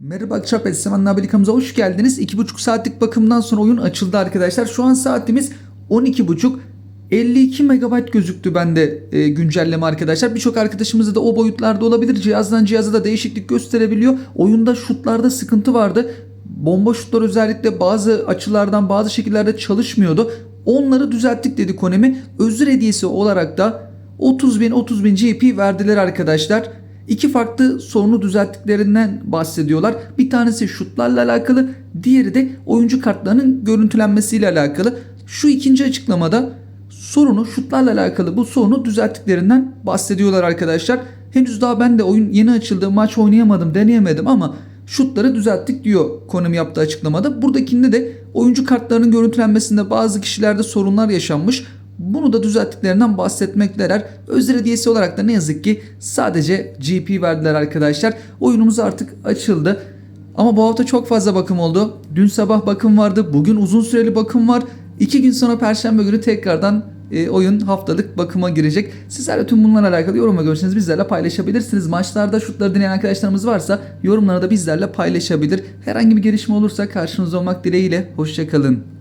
Merhaba Akçap Esseman Nabilikamıza hoş geldiniz. 2,5 saatlik bakımdan sonra oyun açıldı arkadaşlar. Şu an saatimiz 12.30. 52 MB gözüktü bende e, güncelleme arkadaşlar. Birçok arkadaşımızda da o boyutlarda olabilir. Cihazdan cihaza da değişiklik gösterebiliyor. Oyunda şutlarda sıkıntı vardı. Bomba şutlar özellikle bazı açılardan bazı şekillerde çalışmıyordu. Onları düzelttik dedi Konemi. Özür hediyesi olarak da 30 bin 30 bin GP verdiler arkadaşlar. İki farklı sorunu düzelttiklerinden bahsediyorlar. Bir tanesi şutlarla alakalı, diğeri de oyuncu kartlarının görüntülenmesiyle alakalı. Şu ikinci açıklamada sorunu şutlarla alakalı bu sorunu düzelttiklerinden bahsediyorlar arkadaşlar. Henüz daha ben de oyun yeni açıldı maç oynayamadım deneyemedim ama şutları düzelttik diyor Konami yaptığı açıklamada. Buradakinde de oyuncu kartlarının görüntülenmesinde bazı kişilerde sorunlar yaşanmış. Bunu da düzelttiklerinden bahsetmekteler. Özür hediyesi olarak da ne yazık ki sadece GP verdiler arkadaşlar. Oyunumuz artık açıldı. Ama bu hafta çok fazla bakım oldu. Dün sabah bakım vardı. Bugün uzun süreli bakım var. İki gün sonra Perşembe günü tekrardan e, oyun haftalık bakıma girecek. Sizler de tüm bunlarla alakalı yorum ve görüşlerinizi bizlerle paylaşabilirsiniz. Maçlarda şutları dinleyen arkadaşlarımız varsa yorumları da bizlerle paylaşabilir. Herhangi bir gelişme olursa karşınızda olmak dileğiyle. Hoşçakalın.